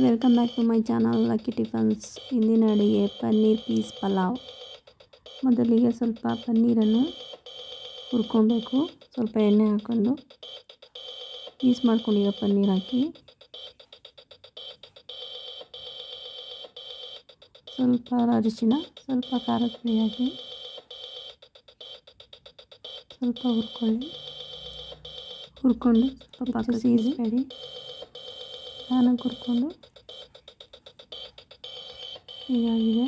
Welcome back to my channel lucky tiffins ಇಂದಿನ ಅಡುಗೆ paneer piece pulao. ಮೊದಲಿಗೆ ಸ್ವಲ್ಪ ಪನ್ನೀರನ್ನು ಹುರ್ಕೊಬೇಕು. ಸ್ವಲ್ಪ ಎಣ್ಣೆ ಹಾಕ್ಕೊಂಡು ಪೀಸ್ ಮಾಡ್ಕೊಂಡಿರೋ ಪನ್ನೀರ್ ಹಾಕಿ. ಸ್ವಲ್ಪ ಅರಿಶಿನ ಸ್ವಲ್ಪ ಖಾರದ ಪುಡಿ ಹಾಕಿ. ಸ್ವಲ್ಪ ಹುರ್ಕೊಳ್ಳಿ. ಹುರ್ಕೊಂಡು ಸ್ವಲ್ಪ ಪಕ್ಕ ಸೀರಿಸ್ಬೇಡಿ ನಾನು ಹುರ್ಕೊಂಡು ಹೀಗಾಗಿದೆ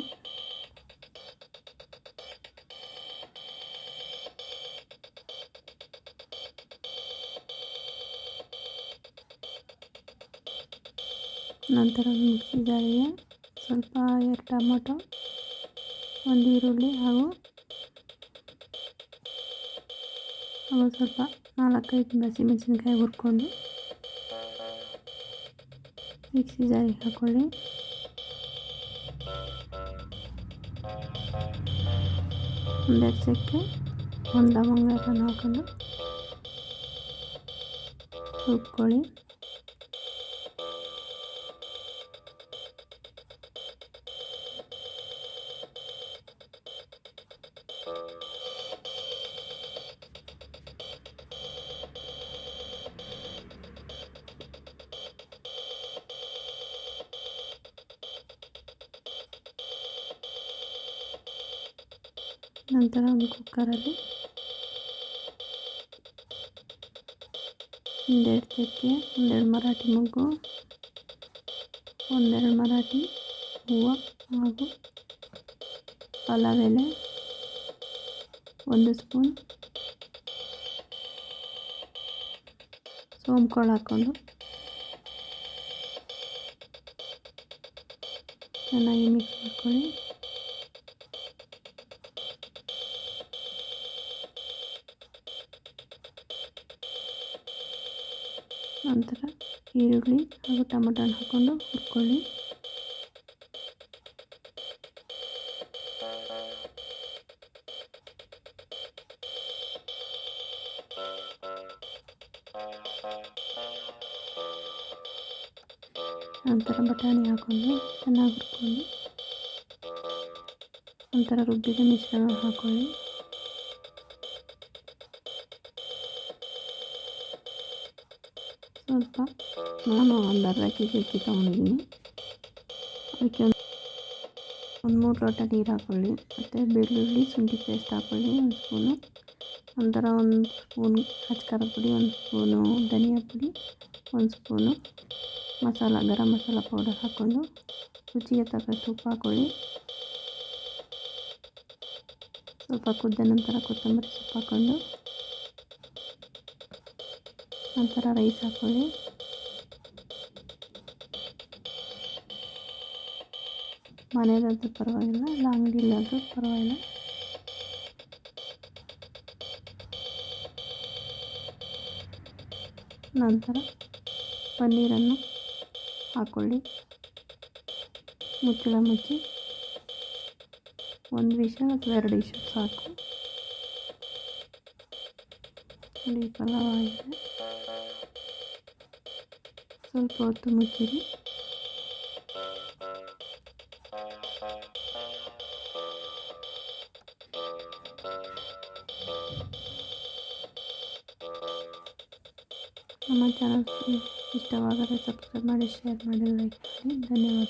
ನಂತರ ಮಿಕ್ಸಿ ಜಾರಿಗೆ ಸ್ವಲ್ಪ ಎರಡು ಟೊಮೊಟೊ ಒಂದು ಈರುಳ್ಳಿ ಹಾಗೂ ಹಾಗೂ ಸ್ವಲ್ಪ ನಾಲ್ಕೈದು ಹಸಿಮೆಣಸಿನ್ಕಾಯಿ ಹುರ್ಕೊಂಡು ಮಿಕ್ಸಿ ಜಾರಿಗೆ ಹಾಕ್ಕೊಳ್ಳಿ ಒಂದೆರಡು ಚಕ್ಕೆ ಒಂದು ಲವಂಗ ಎಲ್ಲ ಹಾಕೊಂಡು ರುಬ್ಕೊಳ್ಳಿ ನಂತರ ಒಂದು ಕುಕ್ಕರಲ್ಲಿ ಒಂದೆರಡು ಚಕ್ಕೆ ಒಂದೆರಡು ಮರಾಠಿ ಮೊಗ್ಗು ಒಂದೆರಡು ಮರಾಠಿ ಹೂವು ಹಾಗೂ ಪಲಾವ್ ಎಲೆ ಒಂದು ಸ್ಪೂನ್ ಸೋಂಪುಗಳು ಹಾಕ್ಕೊಂಡು ಚೆನ್ನಾಗಿ ಮಿಕ್ಸ್ ಮಾಡ್ಕೊಳ್ಳಿ ನಂತರ ಈರುಳ್ಳಿ, ಹಾಗೂ ಟೊಮೊಟೊನ ಹಾಕ್ಕೊಂಡು ಹುರ್ಕೊಳ್ಳಿ. ನಂತರ ಬಟಾಣಿ ಹಾಕ್ಕೊಂಡು ಚೆನ್ನಾಗಿ ಹುರ್ಕೊಂಡು ನಂತರ ರುಬ್ಬಿದ ಮಿಶ್ರಣ ಹಾಕ್ಕೊಳ್ಳಿ ಸ್ವಲ್ಪ ನಾನು ಒಂದು ಅರ್ಧ ಕೆ ಜಿ ಅಕ್ಕಿ ತೊಗೊಂಡಿದ್ದೀನಿ ಅದಕ್ಕೆ ಒಂದು ಒಂದು ಮೂರು ಲೋಟ ನೀರು ಹಾಕ್ಕೊಳ್ಳಿ ಮತ್ತು ಬೆಳ್ಳುಳ್ಳಿ ಶುಂಠಿ ಪೇಸ್ಟ್ ಹಾಕ್ಕೊಳ್ಳಿ ಒಂದು ಸ್ಪೂನು ನಂತರ ಒಂದು ಸ್ಪೂನ್ ಖಾರದ ಪುಡಿ ಒಂದು ಸ್ಪೂನು ಧನಿಯಾ ಪುಡಿ ಒಂದು ಸ್ಪೂನು ಮಸಾಲ ಗರಂ ಮಸಾಲ ಪೌಡರ್ ಹಾಕ್ಕೊಂಡು ರುಚಿಗೆ ತಕ್ಕಷ್ಟು ಉಪ್ಪು ಹಾಕ್ಕೊಳ್ಳಿ ಸ್ವಲ್ಪ ಕುದ್ದ ನಂತರ ಕೊತ್ತಂಬರಿ ಸೊಪ್ಪು ಹಾಕ್ಕೊಂಡು ನಂತರ ರೈಸ್ ಹಾಕ್ಕೊಳ್ಳಿ ಮನೆಯಲ್ಲಾದರೂ ಪರವಾಗಿಲ್ಲ, ಇಲ್ಲ ಅಂಗಡಿಯಲ್ಲಾದರೂ ಪರವಾಗಿಲ್ಲ. ನಂತರ ಪನ್ನೀರನ್ನು ಹಾಕ್ಕೊಳ್ಳಿ ಮುಚ್ಚಳ ಮುಚ್ಚಿ. ಒಂದು ವಿಷ ಅಥವಾ ಎರಡು ವಿಷ ಸಾಕು. ನೋಡಿ, ಪಲಾವ್ ಆಗಿದೆ. ಸ್ವಲ್ಪ ಹೊತ್ತು ಮುಚ್ಚಿರಿ ನಮ್ಮ ಚಾನಲ್ ಇಷ್ಟವಾದರೆ ಸಬ್ಸ್ಕ್ರೈಬ್ ಮಾಡಿ ಶೇರ್ ಮಾಡಿ ಲೈಕ್ ಮಾಡಿ ಧನ್ಯವಾದ